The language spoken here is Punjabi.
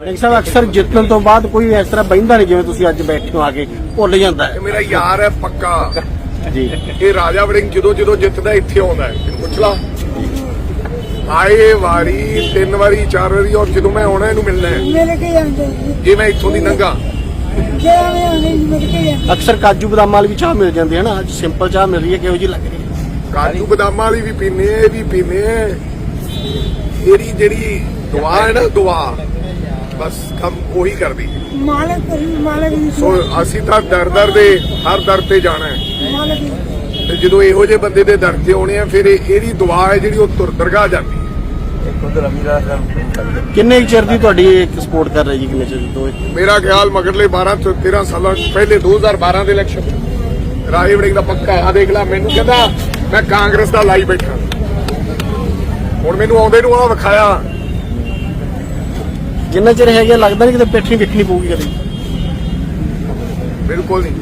ਵੜਿੰਗ ਸਾਹਿਬ ਅਕਸਰ ਜਿੱਤਣ ਤੋਂ ਬਾਅਦ ਕੋਈ ਇਸ ਤਰ੍ਹਾਂ ਬਹਿੰਦਾ ਨਹੀਂ ਜਿਵੇਂ ਤੁਸੀਂ ਅੱਜ ਬੈਠੇ ਹੋ ਆ ਕੇ ਭੁੱਲ ਜਾਂਦਾ ਹੈ। ਇਹ ਮੇਰਾ ਯਾਰ ਹੈ ਪੱਕਾ। ਜੀ। ਇਹ ਰਾਜਾ ਵੜਿੰਗ ਜਦੋਂ ਜਦੋਂ ਜਿੱਤਦਾ ਇੱਥੇ ਆਉਂਦਾ ਹੈ। ਇਹਨੂੰ ਪੁੱਛ ਲਾ। ਆਏ ਵਾਰੀ ਤਿੰਨ ਵਾਰੀ ਚਾਰ ਵਾਰੀ ਔਰ ਜਦੋਂ ਮੈਂ ਆਉਣਾ ਇਹਨੂੰ ਮਿਲਣਾ ਹੈ। ਮੇਰੇ ਕੇ ਜਾਂਦੇ ਜੀ। ਮੈਂ ਇੱਥੋਂ ਦੀ ਨੰਗਾ। ਜੇ ਆਵੇਂ ਆਉਂਦੇ ਜੀ ਮੇਰੇ ਕੇ ਜਾਂਦੇ ਅਕਸਰ ਕਾਜੂ ਬਦਾਮ ਵਾਲੀ ਵੀ ਚਾਹ ਮਿਲ ਜਾਂਦੀ ਹੈ ਨਾ ਅੱਜ ਸਿੰਪਲ ਚਾਹ ਮਿਲ ਰਹੀ ਹੈ ਕਿਹੋ ਜੀ ਲੱਗ ਰਹੀ ਹੈ? ਕਾਜੂ ਬਦਾਮਾਂ ਵਾਲੀ ਵੀ ਪੀਨੇ ਆ ਇਹ ਵੀ ਪੀਨੇ ਇਹਦੀ ਜਿਹੜੀ ਦੁਆ ਹੈ ਨਾ ਦੁਆ। ਬਸ ਕੰਮ ਉਹੀ ਕਰਦੀ। ਮਾਲਕ ਕਰੀ ਮਾਲਕ ਦੀ ਸੋ ਅਸੀਂ ਤਾਂ ਦਰ ਦਰ ਦੇ ਹਰ ਦਰ ਤੇ ਜਾਣਾ ਹੈ। ਮਾਲਕ ਦੀ ਤੇ ਜਦੋਂ ਇਹੋ ਜਿਹੇ ਬੰਦੇ ਦੇ ਦਰ ਤੇ ਆਉਣੇ ਆ ਫਿਰ ਇਹ- ਇਹਦੀ ਦੁਆ ਹੈ ਜਿਹੜੀ ਉਹ ਤੁਰ ਦਰਗਾਹ ਜਾਂਦੀ ਕਿੰਨੇ ਚਿਰ ਦੀ ਤੁਹਾਡੀ ਇੱਕ ਸਪੋਰਟ ਕਰ ਰਹੀ ਜੀ ਕਿੰਨੇ ਚਿਰ ਤੋਂ? ਮੇਰਾ ਖਿਆਲ ਮਗਰਲੇ 12 ਤੋਂ 13 ਸਾਲਾਂ ਪਹਿਲੇ 2012 ਦੇ ਇਲੈਕਸ਼ਨ ਰਾਹੀ ਵੜਿੰਗ ਦਾ ਪੱਕਾ ਆ ਦੇਖ ਲੈ ਮੈਨੂੰ ਕਹਿੰਦਾ ਮੈਂ ਕਾਂਗਰਸ ਦਾ ਲਾਈ ਬੈਠਾ। ਹੁਣ ਮੈਨੂੰ ਆਉਂਦੇ ਨੂੰ ਆ ਵਿਖਾਇਆ। ਜਿੰਨਾ ਚਿਰ ਹੈਗਾ ਲੱਗਦਾ ਨਹੀਂ ਕਿਤੇ ਪਿੱਠ ਨਹੀਂ ਪਊਗੀ ਕਦੇ। ਬਿਲਕੁਲ ਨਹੀਂ।